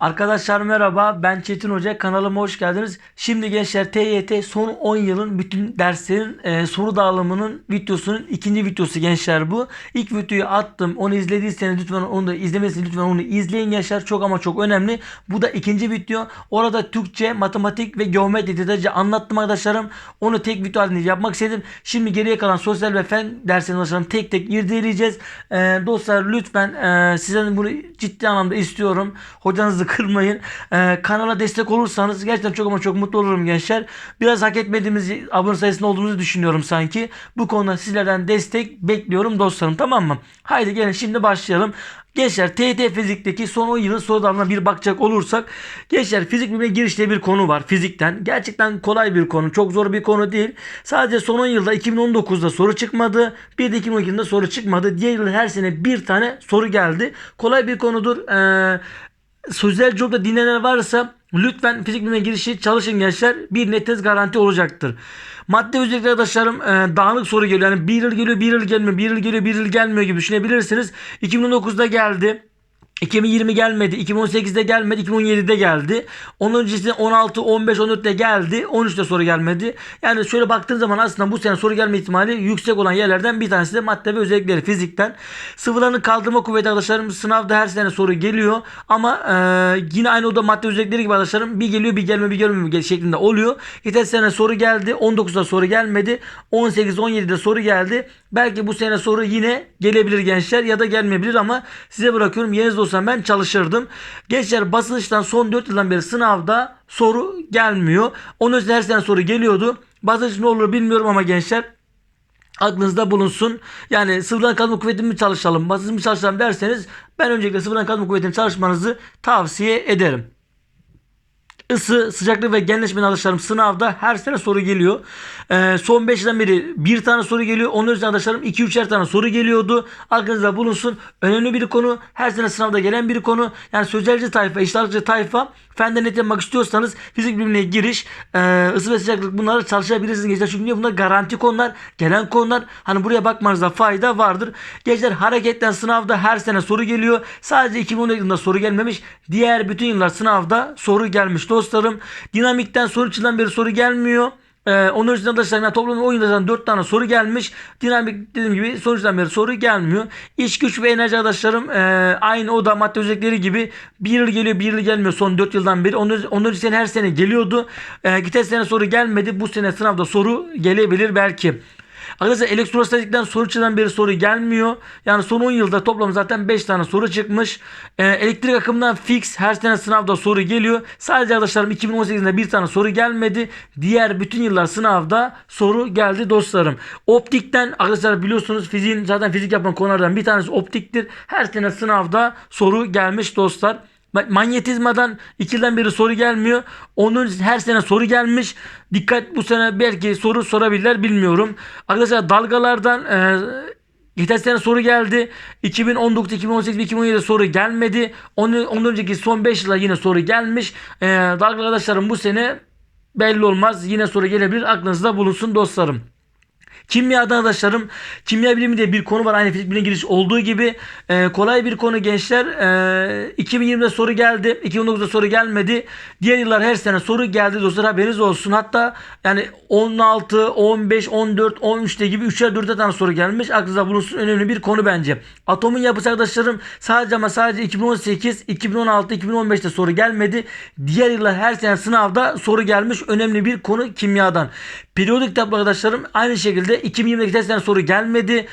Arkadaşlar merhaba ben Çetin Hoca kanalıma hoş geldiniz. Şimdi gençler TYT son 10 yılın bütün derslerin e, soru dağılımının videosunun ikinci videosu gençler bu. İlk videoyu attım onu izlediyseniz lütfen onu da izlemesini lütfen onu izleyin gençler çok ama çok önemli. Bu da ikinci video. Orada Türkçe, matematik ve geometri detaylıca anlattım arkadaşlarım. Onu tek video halinde yapmak istedim. Şimdi geriye kalan sosyal ve fen derslerini arkadaşlarım tek tek irdeleyeceğiz. E, dostlar lütfen e, sizden bunu ciddi anlamda istiyorum. Hocanızı kırmayın. Ee, kanala destek olursanız gerçekten çok ama çok mutlu olurum gençler. Biraz hak etmediğimiz abone sayısında olduğumuzu düşünüyorum sanki. Bu konuda sizlerden destek bekliyorum dostlarım tamam mı? Haydi gelin şimdi başlayalım. Gençler TYT fizikteki son 10 yılın sorularına bir bakacak olursak Gençler fizik bilimine girişte bir konu var fizikten. Gerçekten kolay bir konu. Çok zor bir konu değil. Sadece son 10 yılda 2019'da soru çıkmadı. Bir de 2012'de soru çıkmadı. Diğer yıl her sene bir tane soru geldi. Kolay bir konudur. Ee, sözel cevapta dinleyenler varsa lütfen fizik bilimine girişi çalışın gençler. Bir netiniz garanti olacaktır. Madde özellikle arkadaşlarım e, dağınık soru geliyor. Yani bir yıl geliyor bir yıl gelmiyor. Bir yıl geliyor bir yıl gelmiyor gibi düşünebilirsiniz. 2019'da geldi. 2020 gelmedi, 2018'de gelmedi, 2017'de geldi. Onun öncesinde 16, 15, 14'te geldi. 13'te soru gelmedi. Yani şöyle baktığın zaman aslında bu sene soru gelme ihtimali yüksek olan yerlerden bir tanesi de madde ve özellikleri fizikten. Sıvıların kaldırma kuvveti arkadaşlarım sınavda her sene soru geliyor. Ama e, yine aynı o da madde özellikleri gibi arkadaşlarım bir geliyor bir gelmiyor bir gelmiyor şeklinde oluyor. Geçen sene soru geldi. 19'da soru gelmedi. 18, 17'de soru geldi. Belki bu sene soru yine gelebilir gençler ya da gelmeyebilir ama size bırakıyorum. Yerinizde olsam ben çalışırdım. Gençler basınçtan son 4 yıldan beri sınavda soru gelmiyor. Onun için her sene soru geliyordu. Basınç ne olur bilmiyorum ama gençler aklınızda bulunsun. Yani sıfırdan kazma kuvvetini mi çalışalım, basınç mı çalışalım derseniz ben öncelikle sıfırdan kazma kuvvetini çalışmanızı tavsiye ederim. Isı, sıcaklık ve genleşme arkadaşlarım sınavda her sene soru geliyor. Ee, son 5 yıldan beri bir tane soru geliyor. Onun üzerine arkadaşlarım 2-3'er tane soru geliyordu. Aklınızda bulunsun. Önemli bir konu. Her sene sınavda gelen bir konu. Yani sözelci tayfa, eşitlikçi tayfa fenden net yapmak istiyorsanız fizik bilimine giriş, e, ısı ve sıcaklık bunları çalışabilirsiniz gençler. Çünkü bunlar garanti konular, gelen konular. Hani buraya bakmanızda fayda vardır. Gençler hareketten sınavda her sene soru geliyor. Sadece 2010 yılında soru gelmemiş. Diğer bütün yıllar sınavda soru gelmiş dostlarım. Dinamikten soru çıkan beri soru gelmiyor. Ee, onun için arkadaşlar yani toplamda oyunda 4 tane soru gelmiş. Dinamik dediğim gibi sonuçtan beri soru gelmiyor. İş güç ve enerji arkadaşlarım e, aynı o da madde özellikleri gibi bir yıl geliyor bir yıl gelmiyor son 4 yıldan beri. Onun, için her sene geliyordu. E, geçen sene soru gelmedi. Bu sene sınavda soru gelebilir belki. Arkadaşlar elektrostatikten soru çıkan bir soru gelmiyor. Yani son 10 yılda toplam zaten 5 tane soru çıkmış. Ee, elektrik akımından fix her sene sınavda soru geliyor. Sadece arkadaşlarım 2018'de bir tane soru gelmedi. Diğer bütün yıllar sınavda soru geldi dostlarım. Optikten arkadaşlar biliyorsunuz fiziğin zaten fizik yapan konulardan bir tanesi optiktir. Her sene sınavda soru gelmiş dostlar. Manyetizmadan ikilden beri soru gelmiyor. Onun her sene soru gelmiş. Dikkat bu sene belki soru sorabilirler bilmiyorum. Arkadaşlar dalgalardan e, Geçen sene soru geldi. 2019, 2018, 2017 soru gelmedi. Onun, ondan önceki son 5 yılda yine soru gelmiş. Ee, dalga arkadaşlarım bu sene belli olmaz. Yine soru gelebilir. Aklınızda bulunsun dostlarım. Kimyada arkadaşlarım kimya bilimi diye bir konu var. Aynı fizik bilimine giriş olduğu gibi e, kolay bir konu gençler. E, 2020'de soru geldi 2019'da soru gelmedi. Diğer yıllar her sene soru geldi dostlar haberiniz olsun. Hatta yani 16 15 14 13'te gibi 3'er 4'er tane soru gelmiş. Aklınızda bulunsun. Önemli bir konu bence. Atomun yapısı arkadaşlarım sadece ama sadece 2018 2016 2015'te soru gelmedi. Diğer yıllar her sene sınavda soru gelmiş. Önemli bir konu kimyadan periyodik tablo arkadaşlarım aynı şekilde 2022 testten soru gelmedi.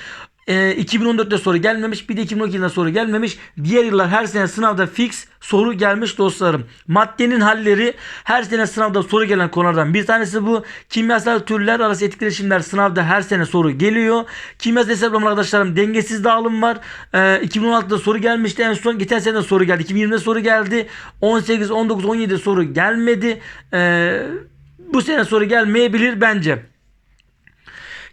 E, 2014'te soru gelmemiş. Bir de 2012'de soru gelmemiş. Diğer yıllar her sene sınavda fix soru gelmiş dostlarım. Maddenin halleri her sene sınavda soru gelen konulardan bir tanesi bu. Kimyasal türler arası etkileşimler sınavda her sene soru geliyor. Kimyasal hesaplama arkadaşlarım dengesiz dağılım var. E, 2016'da soru gelmişti en son. Geçen sene soru geldi. 2020'de soru geldi. 18, 19, 17 soru gelmedi. Eee bu sene soru gelmeyebilir bence.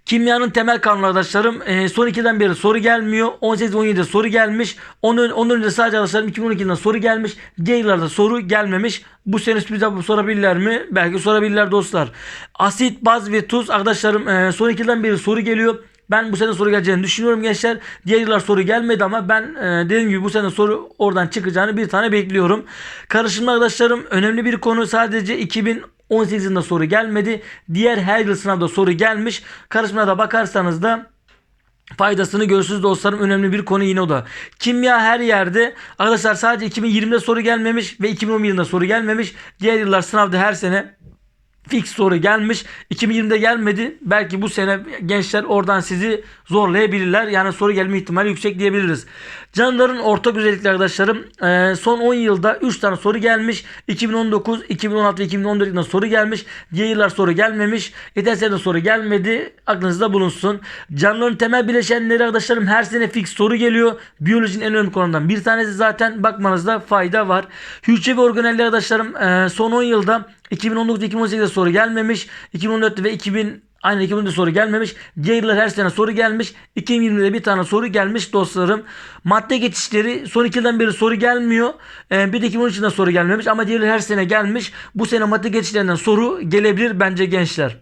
Kimyanın temel kanunu arkadaşlarım e, son 2'den beri soru gelmiyor. 18-17'de soru gelmiş. Onun, onun önce sadece arkadaşlarım 2012'den soru gelmiş. Diğer yıllarda soru gelmemiş. Bu sene sürpriz sorabilirler mi? Belki sorabilirler dostlar. Asit, baz ve tuz arkadaşlarım e, son 2'den beri soru geliyor. Ben bu sene soru geleceğini düşünüyorum gençler. Diğer yıllar soru gelmedi ama ben e, dediğim gibi bu sene soru oradan çıkacağını bir tane bekliyorum. Karışımlı arkadaşlarım önemli bir konu sadece 2000 18 yılında soru gelmedi. Diğer her yıl sınavda soru gelmiş. Karışımlara da bakarsanız da faydasını görürsünüz dostlarım. Önemli bir konu yine o da. Kimya her yerde. Arkadaşlar sadece 2020'de soru gelmemiş ve 2011 yılında soru gelmemiş. Diğer yıllar sınavda her sene fix soru gelmiş. 2020'de gelmedi. Belki bu sene gençler oradan sizi zorlayabilirler. Yani soru gelme ihtimali yüksek diyebiliriz. Canlıların ortak özellikleri arkadaşlarım. Ee, son 10 yılda 3 tane soru gelmiş. 2019, 2016 ve 2014 yılında soru gelmiş. Diğer yıllar soru gelmemiş. Geçen sene soru gelmedi. Aklınızda bulunsun. Canlıların temel bileşenleri arkadaşlarım her sene fix soru geliyor. Biyolojinin en önemli konularından bir tanesi zaten bakmanızda fayda var. Hücre ve organelleri arkadaşlarım e, son 10 yılda 2019-2018'de soru gelmemiş. 2014'te ve 2000 Aynen 2014'de soru gelmemiş. Diğer her sene soru gelmiş. 2020'de bir tane soru gelmiş dostlarım. Madde geçişleri son 2 yıldan beri soru gelmiyor. Ee, bir de 2013'de soru gelmemiş ama diğer her sene gelmiş. Bu sene madde geçişlerinden soru gelebilir bence gençler.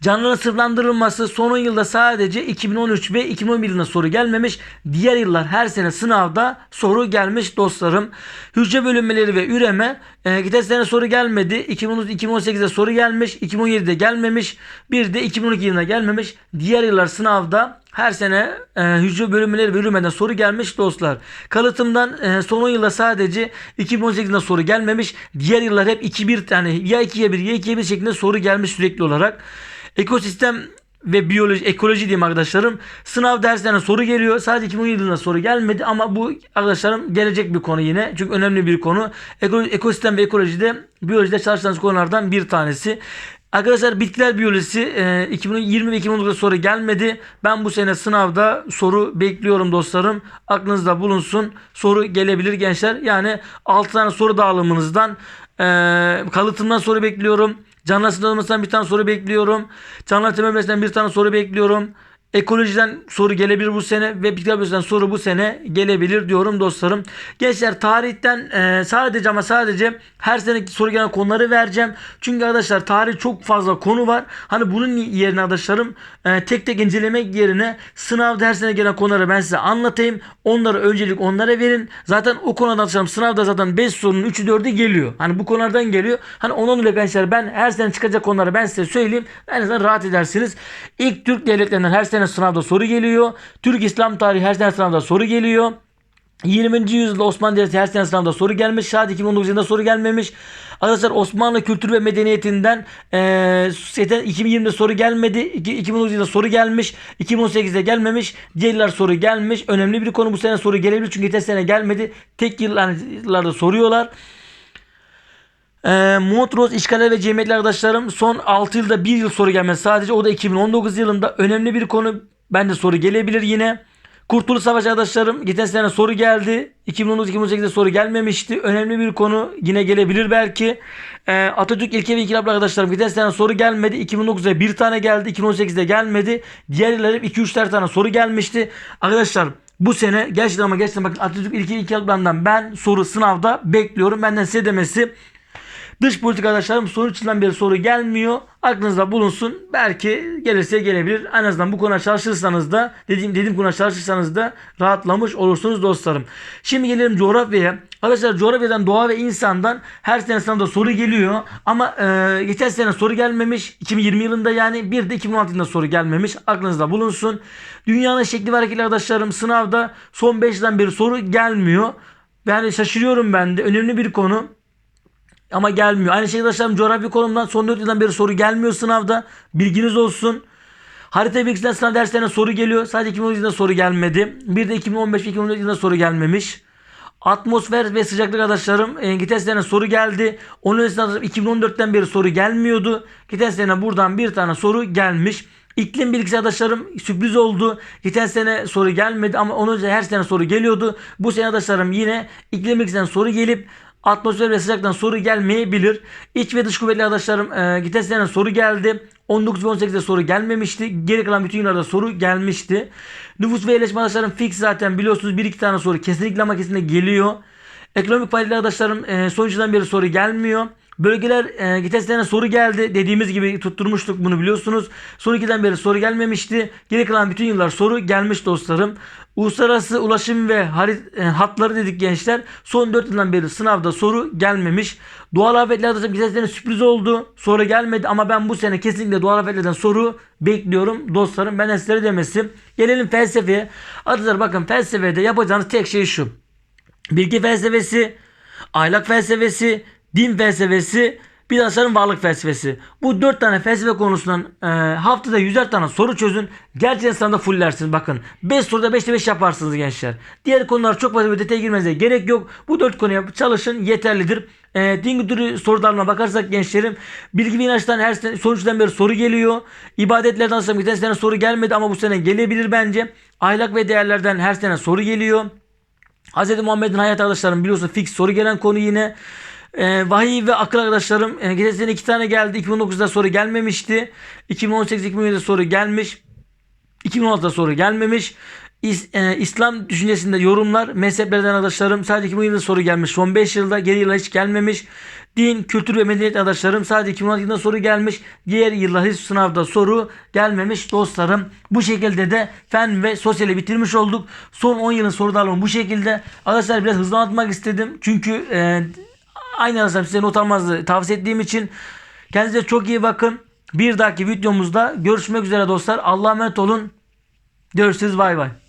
Canlıların sınıflandırılması son 10 yılda sadece 2013 ve 2011 yılında soru gelmemiş. Diğer yıllar her sene sınavda soru gelmiş dostlarım. Hücre bölünmeleri ve üreme e, geçen sene soru gelmedi. 2018'de soru gelmiş. 2017'de gelmemiş. Bir de 2012 yılında gelmemiş. Diğer yıllar sınavda her sene e, hücre bölünmeleri ve üremeden soru gelmiş dostlar. Kalıtımdan e, son 10 yılda sadece 2018'de soru gelmemiş. Diğer yıllar hep 2-1 tane ya 2'ye 1 ya 2'ye 1 şeklinde soru gelmiş sürekli olarak. Ekosistem ve biyoloji, ekoloji diyeyim arkadaşlarım. Sınav derslerine soru geliyor. Sadece 2017 yılında soru gelmedi ama bu arkadaşlarım gelecek bir konu yine. Çünkü önemli bir konu. Ekosistem ve ekolojide biyolojide çalıştığınız konulardan bir tanesi. Arkadaşlar bitkiler biyolojisi e, 2020 ve 2019'da soru gelmedi. Ben bu sene sınavda soru bekliyorum dostlarım. Aklınızda bulunsun. Soru gelebilir gençler. Yani 6 tane soru dağılımınızdan e, kalıtımdan soru bekliyorum. Canlı sınavımızdan bir tane soru bekliyorum. Canlı temel bir tane soru bekliyorum. Ekolojiden soru gelebilir bu sene bitkiler biyolojisinden soru bu sene gelebilir diyorum dostlarım. Gençler tarihten e, sadece ama sadece her seneki soru gelen konuları vereceğim. Çünkü arkadaşlar tarih çok fazla konu var. Hani bunun yerine arkadaşlarım e, tek tek incelemek yerine sınavda her sene gelen konuları ben size anlatayım. Onlara öncelik onlara verin. Zaten o konudan arkadaşlarım sınavda zaten 5 sorunun 3'ü 4'ü geliyor. Hani bu konulardan geliyor. Hani onun dolayı gençler ben her sene çıkacak konuları ben size söyleyeyim. En azından rahat edersiniz. İlk Türk devletlerinden her sene sınavda soru geliyor. Türk İslam tarihi her sene sınavda soru geliyor. 20. yüzyılda Osmanlı Devleti her sene sınavda soru gelmiş. Şahit 2019 yılında soru gelmemiş. Arkadaşlar Osmanlı kültürü ve medeniyetinden e, 2020'de soru gelmedi. 2019 yılında soru gelmiş. 2018'de gelmemiş. Diğer yıllar soru gelmiş. Önemli bir konu bu sene soru gelebilir. Çünkü geçen sene gelmedi. Tek yıllarda soruyorlar. E, Montrose işgaller ve cemiyetler arkadaşlarım son 6 yılda 1 yıl soru gelmedi. Sadece o da 2019 yılında önemli bir konu. Bence soru gelebilir yine. Kurtuluş Savaşı arkadaşlarım geçen sene soru geldi. 2019-2018'de soru gelmemişti. Önemli bir konu yine gelebilir belki. Ee, Atatürk ilke ve inkılaplı arkadaşlarım geçen sene soru gelmedi. 2009'da bir tane geldi. 2018'de gelmedi. Diğer yıllar hep 2-3 tane soru gelmişti. Arkadaşlar bu sene gerçekten ama gerçekten bakın Atatürk ilke inkılaplarından ben soru sınavda bekliyorum. Benden size demesi Dış politika arkadaşlarım sonuç yıldan beri soru gelmiyor. Aklınızda bulunsun. Belki gelirse gelebilir. En azından bu konuda çalışırsanız da dediğim dediğim konuda çalışırsanız da rahatlamış olursunuz dostlarım. Şimdi gelelim coğrafyaya. Arkadaşlar coğrafyadan doğa ve insandan her sene sınavda soru geliyor. Ama e, geçen sene soru gelmemiş. 2020 yılında yani bir de 2016 yılında soru gelmemiş. Aklınızda bulunsun. Dünyanın şekli ve hareketli arkadaşlarım sınavda son 5 yıldan beri soru gelmiyor. Yani şaşırıyorum ben de. Önemli bir konu. Ama gelmiyor. Aynı şekilde arkadaşlarım coğrafya konumdan son 4 yıldan beri soru gelmiyor sınavda. Bilginiz olsun. Harita bilgisinden sınav derslerine soru geliyor. Sadece 2013 yılında soru gelmedi. Bir de 2015 ve 2014 yılında soru gelmemiş. Atmosfer ve sıcaklık arkadaşlarım e, sene soru geldi. Onun öncesinde 2014'ten beri soru gelmiyordu. Geçen sene buradan bir tane soru gelmiş. İklim bilgisi arkadaşlarım sürpriz oldu. Geçen sene soru gelmedi ama onun önce her sene soru geliyordu. Bu sene arkadaşlarım yine iklim bilgisinden soru gelip Atmosfer ve sıcaktan soru gelmeyebilir. İç ve dış kuvvetli arkadaşlarım e, sene soru geldi. 19 ve 18'de soru gelmemişti. Geri kalan bütün yıllarda soru gelmişti. Nüfus ve yerleşme arkadaşlarım fix zaten biliyorsunuz 1-2 tane soru kesinlikle ama kesinlikle geliyor. Ekonomik faaliyetler arkadaşlarım e, sonuçtan beri soru gelmiyor. Bölgeler e, sene soru geldi. Dediğimiz gibi tutturmuştuk bunu biliyorsunuz. Son 2'den beri soru gelmemişti. Geri kalan bütün yıllar soru gelmiş dostlarım. Uluslararası ulaşım ve harit, e, hatları dedik gençler. Son 4 yıldan beri sınavda soru gelmemiş. Doğal afetler de geçen sene sürpriz oldu. Soru gelmedi ama ben bu sene kesinlikle doğal afetlerden soru bekliyorum dostlarım. Ben sizlere demesim. Gelelim felsefeye. Arkadaşlar bakın felsefede yapacağınız tek şey şu. Bilgi felsefesi, ahlak felsefesi, din felsefesi, bir de aşarın varlık felsefesi. Bu dört tane felsefe konusundan e, haftada yüzer tane soru çözün. Gerçekten sınavda fullersiniz bakın. 5 soruda 5'te 5 yaparsınız gençler. Diğer konular çok fazla bir detaya girmenize gerek yok. Bu dört konuya çalışın yeterlidir. E, din kültürü sorularına bakarsak gençlerim bilgi ve inançtan her sene sonuçtan beri soru geliyor. İbadetlerden sonra geçen sene soru gelmedi ama bu sene gelebilir bence. Ahlak ve değerlerden her sene soru geliyor. Hz. Muhammed'in hayat arkadaşlarım biliyorsun fix soru gelen konu yine. Ee, vahiy ve akıl arkadaşlarım e, geçen sene iki tane geldi. 2019'da soru gelmemişti. 2018-2017'de soru gelmiş. 2016'da soru gelmemiş. İs- e, İslam düşüncesinde yorumlar mezheplerden arkadaşlarım sadece 2017'de soru gelmiş. Son 5 yılda geri yıllar hiç gelmemiş. Din, kültür ve medeniyet arkadaşlarım sadece 2016'da soru gelmiş. Diğer yıllar hiç sınavda soru gelmemiş dostlarım. Bu şekilde de fen ve sosyali bitirmiş olduk. Son 10 yılın soru dağılımı bu şekilde. Arkadaşlar biraz hızlı anlatmak istedim. Çünkü e, aynı arkadaşlar size not almanızı tavsiye ettiğim için kendinize çok iyi bakın. Bir dahaki videomuzda görüşmek üzere dostlar. Allah'a emanet olun. Görüşürüz bay bay.